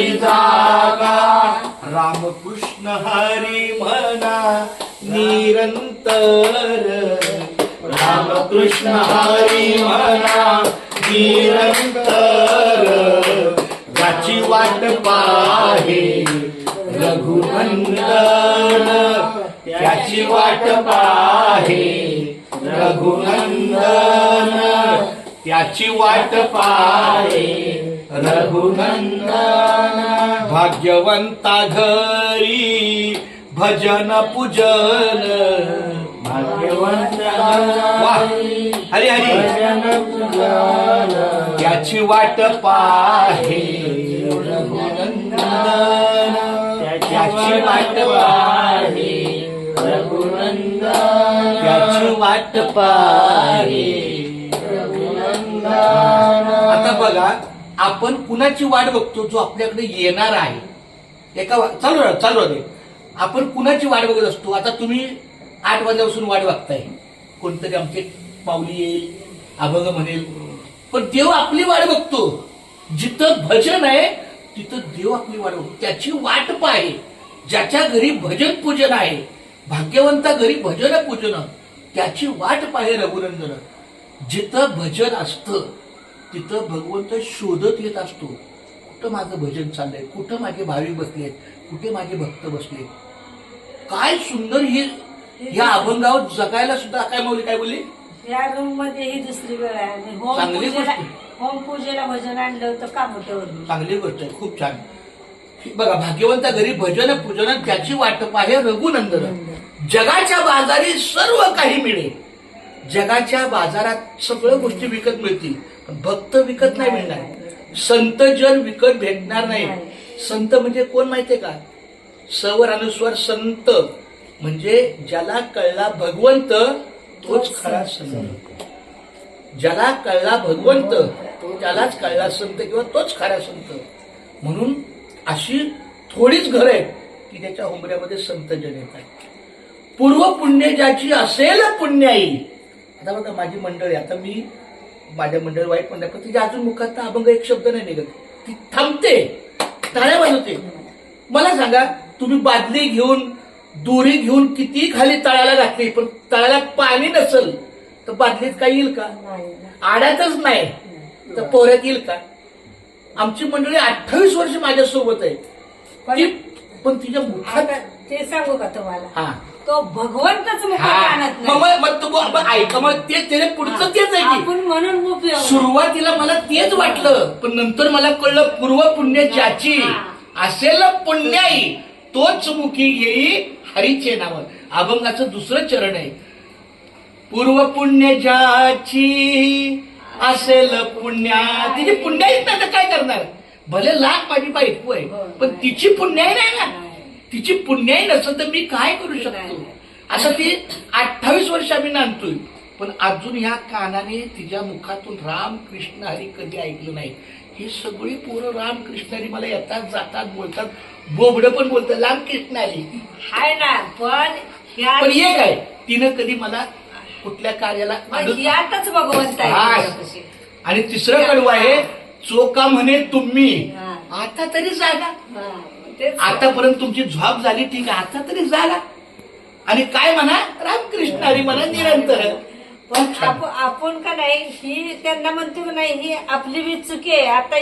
तरी जागा. रामकृष्ण हरी म्हणा निरंतर. रामकृष्ण हरी म्हणा निरंतर. याची वाट पाहे रघुनंदन त्याची वाट पाहे रघुनंदन त्याची वाट पाहे रघुनंदन भाग्यवंता घरी भजन पूजन। भाग्यवंता हरी हरी। त्याची वाट पाहे। रघुनंदन त्याची वाट पाहे। रघुनंदन त्याची वाट पाहे। आता बघा आपण कुणाची वाट बघतो जो आपल्याकडे येणार आहे? एका वा- चालू चालू राहते आपण कुणाची वाट बघत असतो? आता तुम्ही आठ वाजल्यापासून वाट बघताय. कोणतरी आमचे पावली येईल अभंग म्हणेल. पण देव आपली वाट बघतो. जिथं भजन आहे तिथं देव आपली वाट बघतो. त्याची वाट पाहे. ज्याच्या घरी भजन पूजन आहे भाग्यवंता घरी भजन पूजन त्याची वाट पाहे रघुनंदन. जिथं भजन असतं तिथं भगवंत शोधत येत असतो. कुठं माझं भजन चाललंय? कुठं माझे भाविक बसलेत कुठे माझे भक्त बसले काय सुंदर हे या अभंगावर जगायला सुद्धा काय माऊली काय बोलली? या रूममध्ये ही दुसरी वेळ आहे. आणि होम चांगली पूजेला गोष्ट. होम पूजेला भजन आणलं होतं का मोठ्यावर चांगली गोष्ट आहे. खूप छान. बघा भाग्यवंता घरी भजन पूजन त्याची वाटप आहे रघुनंदन. जगाच्या बाजारी सर्व काही मिळेल. जगाच्या बाजारात सगळ्या गोष्टी विकत मिळतील. भक्त विकत नाही मिळणार संत जन विकत भेटणार नाही संत म्हणजे कोण माहितीये का? सवर अनुस्वार संत. म्हणजे ज्याला कळला भगवंत तोच खरा संत. ज्याला कळला भगवंत त्यालाच कळला संत किंवा तोच खरा संत. म्हणून अशी थोडीच घर आहेत की त्याच्या उंबऱ्यामध्ये संत जन येतात पूर्व पुण्य ज्याची असेल पुण्याई. आता बघा माझी मंडळी आता मी माझ्या मंडळ वाईट मंडळ पण तिच्या अजून मुखात अभंग एक शब्द नाही निघत. ती थांबते. टाळ्या वाजवते. मला सांगा तुम्ही बादली घेऊन दोरी घेऊन किती खाली तळाला घातली पण तळाला पाणी नसल तर बादलीत काय येईल का? आड्यातच नाही. तर पोऱ्यात येईल का? आमची मंडळी अठ्ठावीस वर्ष माझ्यासोबत आहे. पण तिच्या मुखात ते सांगू का तुम्हाला? हा. तो भगवंतच मुखात ऐका मग ते त्याने पुढचं तेच आहे की आपण म्हणून उपयोग. सुरुवातीला मला तेच वाटलं पण नंतर मला कळलं पूर्व पुण्य ज्याची हा. असेल पुण्याई तोच मुखी घेई हरीचे नाव अभंगाचं दुसरं चरण आहे पूर्व पुण्य ज्याची असेल पुण्या तिची पुण्याईच नाही तर काय करणार भले लाख माझी बायको आहे हो, पण नाही. तिची पुण्याई नाही ना. तिची पुण्याई नसेल तर मी काय करू शकतो. असं ती अठ्ठावीस वर्ष आम्ही नांदतोय. पण अजून ह्या कानाने तिच्या मुखातून राम कृष्ण हरी कधी ऐकलं नाही. ही सगळी पोरं राम कृष्ण हरी मला येतात जातात बोलतात. बोबड पण बोलतात. राम कृष्ण हरी. हाय ना पण ह्या पण एक आहे तिनं कधी मला कुठल्या कार्याला मग यातच भगवंत आहे हाय. तुझ्यापाशी. आणि तिसरं कडवं आहे चोका म्हणे तुम्ही. हा. आता तरी जागा. हा, तेच. आतापर्यंत तुमची झोप झाली ठीक आहे. आता तरी जागा. आणि काय म्हणा? रामकृष्ण हरी म्हणा निरंतर. पण आपण आपण का नाही ही त्यांना म्हणतो की नाही ही आपली बी चुकी आहे. आता